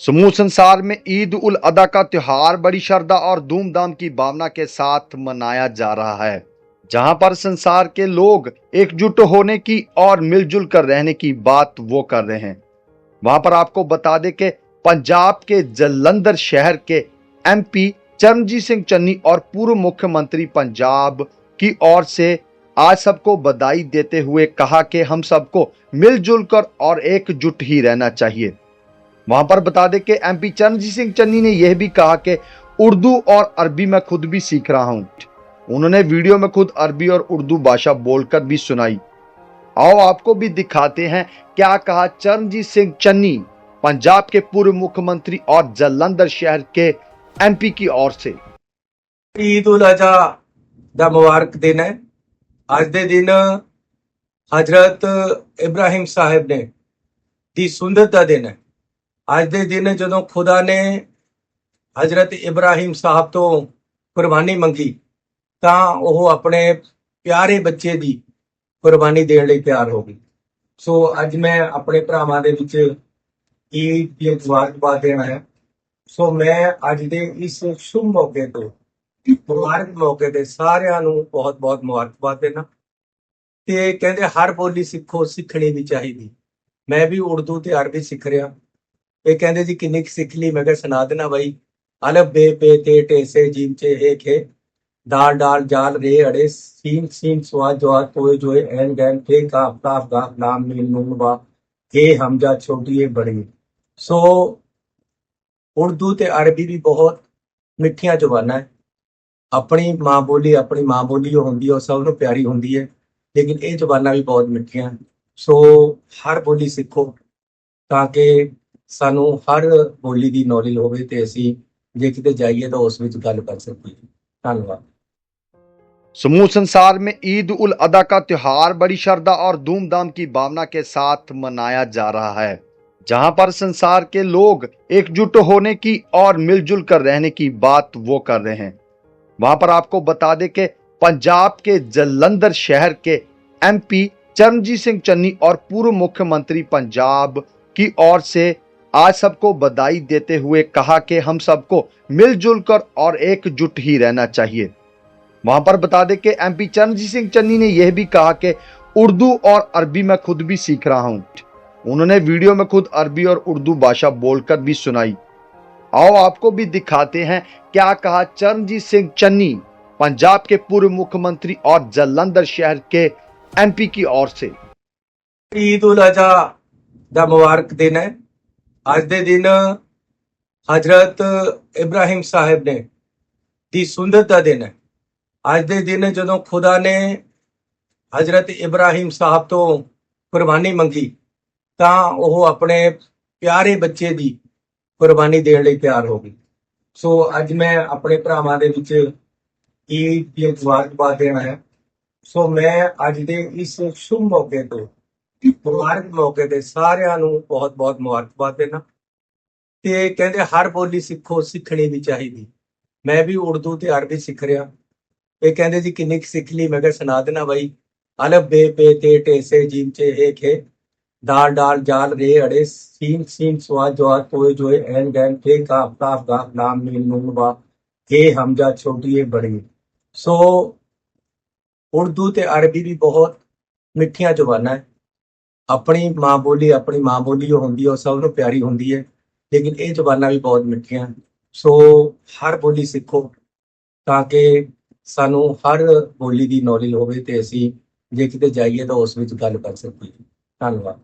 समूह संसार में ईद उल अदा का त्योहार बड़ी श्रद्धा और धूमधाम की भावना के साथ मनाया जा रहा है, जहाँ पर संसार के लोग एकजुट होने की और मिलजुल कर रहने की बात वो कर रहे हैं। वहाँ पर आपको बता दें कि पंजाब के जलंधर शहर के एमपी चरणजीत सिंह चन्नी और पूर्व मुख्यमंत्री पंजाब की ओर से आज सबको बधाई देते हुए कहा कि हम सबको मिलजुल कर और एकजुट ही रहना चाहिए। वहां पर बता दें कि एमपी चरणजीत सिंह चन्नी ने यह भी कहा कि उर्दू और अरबी मैं खुद भी सीख रहा हूं उन्होंने वीडियो में खुद अरबी और उर्दू भाषा बोलकर भी सुनाई आओ आपको भी दिखाते हैं क्या कहा चरणजीत सिंह चन्नी पंजाब के पूर्व मुख्यमंत्री और जलंधर शहर के एमपी की ओर से ਈਦ ਉਲ ਅਜ਼ਹਾ ਦਾ ਮੁਬਾਰਕ ਦਿਨ ਹੈ ਅੱਜ ਦੇ ਦਿਨ ਹਜ਼ਰਤ ਇਬਰਾਹਿਮ ਸਾਹਿਬ ਨੇ ਦੀ ਸੁੰਨਤ ਦਾ ਦਿਨ ਹੈ ਅੱਜ ਦੇ ਦਿਨ ਜਦੋਂ ਖੁਦਾ ਨੇ ਹਜ਼ਰਤ ਇਬਰਾਹੀਮ ਸਾਹਿਬ ਤੋਂ ਕੁਰਬਾਨੀ ਮੰਗੀ, ਤਾਂ ਉਹ ਆਪਣੇ ਪਿਆਰੇ ਬੱਚੇ ਦੀ ਕੁਰਬਾਨੀ ਦੇਣ ਲਈ ਤਿਆਰ ਹੋ ਗਈ। ਸੋ ਅੱਜ ਮੈਂ ਆਪਣੇ ਭਰਾਵਾਂ ਦੇ ਵਿੱਚ ਈਦ ਦੀ ਮੁਬਾਰਕਬਾਦ ਦੇਣਾ ਹੈ। ਸੋ ਮੈਂ ਅੱਜ ਦੇ ਇਸ ਸ਼ੁਭ ਮੌਕੇ ਤੋਂ, ਮੁਬਾਰਕ ਮੌਕੇ ਤੇ ਸਾਰਿਆਂ ਨੂੰ ਬਹੁਤ ਬਹੁਤ ਮੁਬਾਰਕਬਾਦ ਦੇਣਾ। ਤੇ ਕਹਿੰਦੇ ਹਰ ਬੋਲੀ ਸਿੱਖੋ, ਸਿੱਖਣੀ ਵੀ ਚਾਹੀਦੀ। ਮੈਂ ਵੀ ਉਰਦੂ ਤੇ ਅਰਬੀ ਸਿੱਖ ਰਿਹਾ। ਇਹ ਕਹਿੰਦੇ ਜੀ ਕਿੰਨੀ ਕੁ ਸਿੱਖ ਲਈ, ਮੈਂ ਕਿਹਾ ਸੁਣਾ ਦੇਣਾ ਬਾਈ। ਅਲਬ ਬੇ ਪੇ, ਤੇ ਟੇ ਜੀਮ ਚੇ ਏ ਖੇ। ਦਾਲ, ਡਾਲ, ਜਾਲ, ਰੇ, ਅੜੇ, ਸੀਨ ਸੀਨ ਸਵਾ ਜਵਾ ਤੋਏ, ਜੋਏ, ਐਨ, ਗੈਨ ਕੇ ਕਾਫ ਕਾਫ, ਗਾਫ, ਨਾਮ, ਮੀਨ, ਨੂਨ ਵਾ ਇਹ ਹਮਜ਼ਾ, ਛੋਟੀ ਏ ਬੜੀ ਸੋ ਉਰਦੂ ਤੇ ਅਰਬੀ ਵੀ ਬਹੁਤ ਮਿੱਠੀਆਂ ਜ਼ੁਬਾਨਾਂ ਹੈ। ਆਪਣੀ ਮਾਂ ਬੋਲੀ, ਆਪਣੀ ਮਾਂ ਬੋਲੀ ਉਹ ਹੁੰਦੀ ਹੈ, ਉਹ ਸਭ ਨੂੰ ਪਿਆਰੀ ਹੁੰਦੀ ਹੈ। ਲੇਕਿਨ ਇਹ ਜ਼ੁਬਾਨਾਂ ਵੀ ਬਹੁਤ ਮਿੱਠੀਆਂ। ਸੋ ਹਰ ਬੋਲੀ ਸਿੱਖੋ ਤਾਂ ਕਿ ਸਾਨੂੰ ਹਰ ਬੋਲੀ ਦੀ ਨੌਲੇਜ ਹੋਵੇ ਤੇ ਅਸੀਂ ਜੇ ਕਿਤੇ ਜਾਈਏ ਤਾਂ ਉਸ ਵਿੱਚ ਗੱਲ ਕਰ ਸਕੀਏ ਧੰਨਵਾਦ समूह संसार में ईद उल अदा का त्योहार बड़ी श्रद्धा और धूमधाम की भावना के साथ मनाया जा रहा है जहां पर संसार के लोग एकजुट होने की और मिलजुल कर रहने की बात वो कर रहे हैं वहां पर आपको बता दें कि पंजाब के जलंधर शहर के एमपी चरणजीत सिंह चन्नी और पूर्व मुख्यमंत्री पंजाब की ओर से आज सबको बधाई देते हुए कहा कि हम सबको मिलजुल कर और एकजुट ही रहना चाहिए। वहाँ पर बता दें कि एमपी चरणजीत सिंह चन्नी ने यह भी कहा कि उर्दू और अरबी मैं खुद भी सीख रहा हूँ। उन्होंने वीडियो में खुद अरबी और उर्दू भाषा बोलकर भी सुनाई। आओ आपको भी दिखाते हैं क्या कहा चरणजीत सिंह चन्नी, पंजाब के पूर्व मुख्यमंत्री और जलंधर शहर के एमपी की ओर से। ईद उल अजहा का मुबारक दिन है। ਅੱਜ ਦੇ ਦਿਨ ਹਜ਼ਰਤ ਇਬਰਾਹਿਮ ਸਾਹਿਬ ਨੇ ਦੀ ਸੁੰਨਤ ਦਿਨ ਹੈ। ਅੱਜ ਦੇ ਦਿਨ ਜਦੋਂ ਖੁਦਾ ਨੇ ਹਜ਼ਰਤ ਇਬਰਾਹਿਮ ਸਾਹਿਬ ਤੋਂ ਕੁਰਬਾਨੀ ਮੰਗੀ, ਤਾਂ ਉਹ ਆਪਣੇ ਪਿਆਰੇ ਬੱਚੇ ਦੀ ਕੁਰਬਾਨੀ ਦੇਣ ਲਈ ਤਿਆਰ ਹੋ ਗਈ। ਸੋ ਅੱਜ ਮੈਂ ਆਪਣੇ ਭਰਾਵਾਂ ਦੇ ਵਿੱਚ ਈਦ ਦੀ ਮੁਬਾਰਕਬਾਦ ਦੇਣਾ ਹੈ। ਸੋ ਮੈਂ ਅੱਜ ਦੇ ਇਸ ਸ਼ੁਭ ਮੌਕੇ ਤੋਂ ਮੁਬਾਰਕ ਮੌਕੇ ਤੇ ਸਾਰਿਆਂ ਨੂੰ ਬਹੁਤ ਬਹੁਤ ਮੁਬਾਰਕਬਾਦ ਦੇਣਾ। ਤੇ ਕਹਿੰਦੇ ਹਰ ਬੋਲੀ ਸਿੱਖੋ, ਸਿੱਖਣੀ ਵੀ ਚਾਹੀਦੀ। ਮੈਂ ਵੀ ਉਰਦੂ ਤੇ ਅਰਬੀ ਸਿੱਖ ਰਿਹਾ। ਇਹ ਕਹਿੰਦੇ ਜੀ ਕਿੰਨੀ ਕੁ ਸਿੱਖ ਲਈ? ਮੈਂ ਕਿਹਾ ਸੁਣਾ ਦੇਣਾ ਬਾਈ। ਅਲਫ ਬੇ ਪੇ ਤੇ ਟੇ ਸੇ ਜੀਮ ਚੇ ਹੇ ਖੇ। ਦਾਲ ਡਾਲ ਜਾਲ, ਰੇ, ਅੜੇ, ਸੀਨ ਸੀਨ ਸਵਾ ਜਵਾ ਤੋਏ, ਜੋਏ, ਐਨ, ਗੈਨ ਕੇ ਕਾਫ ਕਾਫ ਗਾਫ ਨਾਮ ਮੀਨ ਨੂਨ, ਵਾ ਇਹ ਹਮਜ਼ਾ ਛੋਟੀ ਏ ਬੜੀ। ਸੋ ਉਰਦੂ ਤੇ ਅਰਬੀ ਵੀ ਬਹੁਤ ਮਿੱਠੀਆਂ ਜ਼ੁਬਾਨਾਂ ਹੈ। ਆਪਣੀ ਮਾਂ ਬੋਲੀ, ਆਪਣੀ ਮਾਂ ਬੋਲੀ ਜੋ ਹੁੰਦੀ ਹੈ ਉਹ ਸਭ ਨੂੰ ਪਿਆਰੀ ਹੁੰਦੀ ਹੈ। ਲੇਕਿਨ ਇਹ ਜ਼ਬਾਨਾਂ ਵੀ ਬਹੁਤ ਮਿੱਠੀਆਂ। ਸੋ ਹਰ ਬੋਲੀ ਸਿੱਖੋ ਤਾਂ ਕਿ ਸਾਨੂੰ ਹਰ ਬੋਲੀ ਦੀ ਨੌਲੇਜ ਹੋਵੇ ਤੇ ਅਸੀਂ ਜੇ ਕਿਤੇ ਜਾਈਏ ਤਾਂ ਉਸ ਵਿੱਚ ਗੱਲ ਕਰ ਸਕੀਏ। ਧੰਨਵਾਦ।